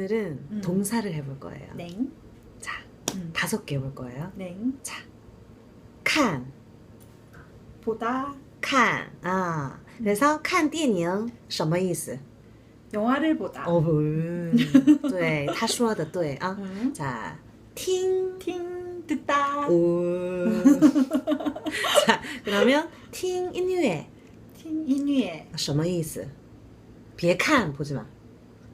오늘은 음. 동사를 해볼 거예요. 냉. 자, 음. 다섯 개 해볼 거예요. 냉. 자, 칸, 보다. 칸. 아, 그래서 看电影什么意思？ 영화를 보다. 哦不，对，他说的对啊。 음. 자, 听 팅 듣다. 오. 자, 그러면 听音乐 팅 인위에. 什么意思？别看，보지 마.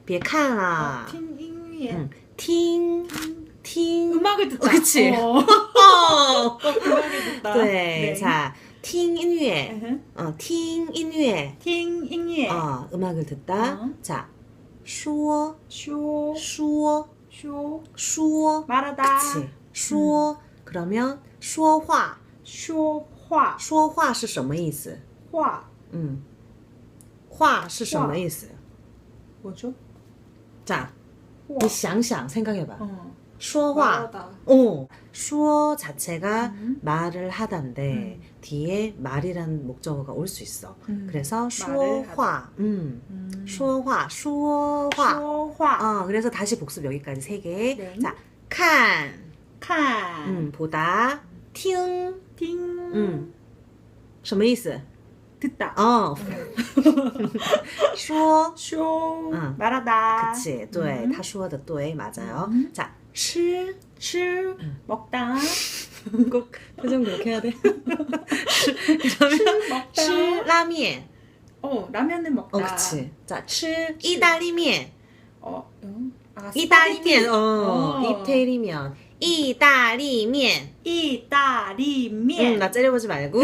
别看啦 어, 。 팅 인위에. 음, 听听 음악을 듣다. 어, 그치. 어. 어. 음악을 듣다. 对， 네. 자, 听音乐 으흠. 어, 听音乐 팅 인위에. 어, 음악을 듣다. 어. 자, 说 쇼. 说 쇼. 说 말하다. 그치. 说 그러면 说话 쇼화. 说话是什么意思？ 화. 嗯，话是什么意思？ 뭐죠? 자, 화. 你想想 생각해봐. 어. 说话 말하다. 어, 说 자체가 음. 말을 하다인데 뒤에 말이라는 목적어가 올 수 있어. 음. 그래서 말을 说话, 음, 음. 说话,说话. 쇼화. 어, 그래서 다시 복습 여기까지 세 개. 네. 자, 看, 칸. 음, 보다, 听, 팅. 음, 什么意思? 듣다. 어, 说, 쇼. 응. 말하다. 그치, 对, 음. 他说的对, 맞아요. 음. 자, 吃, 칠. 먹다. 꼭 표정 그렇게 해야 돼. 그러면 먹다. 吃拉面. 어, 라면을 먹다. 어, 그치. 자, 吃意大利面. 어, 응? 아, 意大利面, 스파게티. 어, 이태리면. 意大利面. 이따리면. 응, 나 째려보지 말고.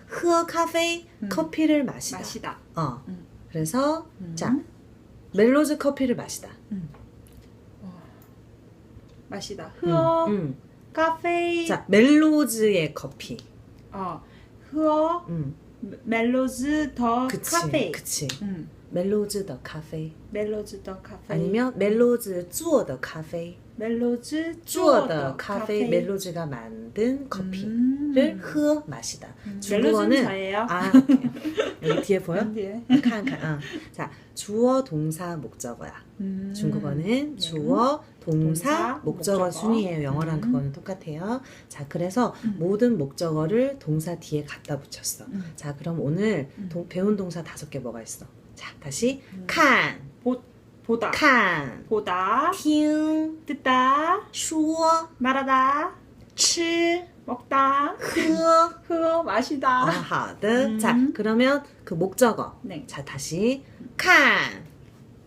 카페, 음. 커피를 마시다. 마시다. 어. 음. 그래서 음. 자, 멜로즈 커피를 마시다. 마시다. 음,喝 음. 카페. 자, 멜로즈의 커피. 어, 喝 음. 멜로즈 더 그치. 카페. 그치. 음. 멜로즈 더 카페. 멜로즈 더 카페. 아니면 멜로즈 주어 더 카페. 멜로즈 주어 더 카페. 멜로즈가 만든 커피를 음. 흐어 마시다. 음, 중국어는 자예요? 아 여기 뒤에 보여? 뒤에. 칸칸 어. 자 주어 동사 목적어야. 음. 중국어는 예. 주어 동사, 동사 목적어, 목적어, 순이에요. 영어랑 음. 그거는 똑같아요. 자 그래서 음. 모든 목적어를 동사 뒤에 갖다 붙였어. 음. 자 그럼 오늘 동, 배운 동사 다섯 개 뭐가 있어? 자, 다시 음. 看, 보다. 看, 보다. 听, 듣다. 说, 말하다. 吃, 먹다. 喝.喝마시다. 아, 好的. 음. 자, 그러면 그 목적어. 네. 자, 다시 看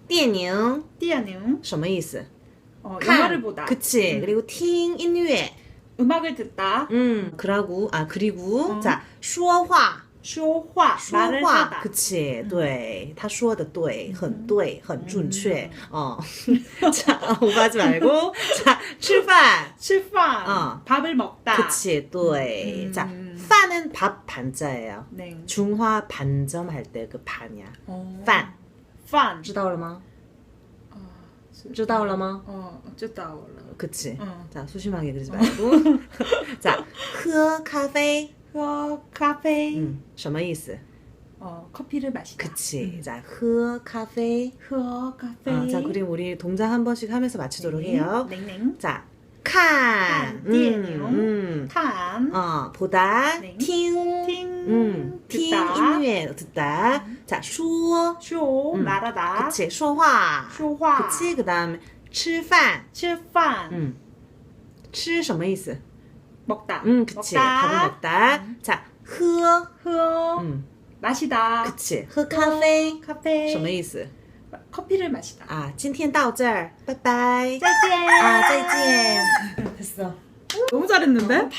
电影电影什么意思? 어, 칸. 영화를 보다. 그치. 음. 그리고 听音乐. 음악을 듣다. 음, 그러고 아 그리고 어. 자, 说话, 说话 말을 说话 하다. 可치对,他说的对,很对,很准确. 어. 자, 오버하지 말고. 자, 吃饭.吃饭 어. 밥을 먹다. 그치, 对. 음. 자, 饭은 밥 반자예요. 네. 중화 반점 할 때 그 반이야. 어. 饭.饭知道了吗?어, 知道了吗? 어, 知道了. 그치. 어. 자, 소심하게 그러지 말고. 자, 喝咖啡. 喝 카페. 음, 什么意思? 어, 커피를 마시다. 그치. 자, 喝咖啡.喝 카페. 어, 자, 그리고 우리 동작 한 번씩 하면서 마치도록 해요. 냉냉. 자, 看, 칸, 电影. 음, 칸. 어, 보다, 네. 听, 팅. 음, 听 듣다. 音乐, 듣다. 자, 说, 쇼 음. 말하다. 그치, 说话, 说话. 그치, 그 다음에 吃饭, 吃饭. 음, 吃什么意思? 먹다. 음, 그치, 먹다. 밥을 먹다. 음. 자, 喝, 喝 음, 마시다. 그치, 喝咖啡,咖啡什么意思? 커피를 마시다. 啊，今天到这儿，拜拜。再见. 아, 再见. 됐어. 너무 잘했는데?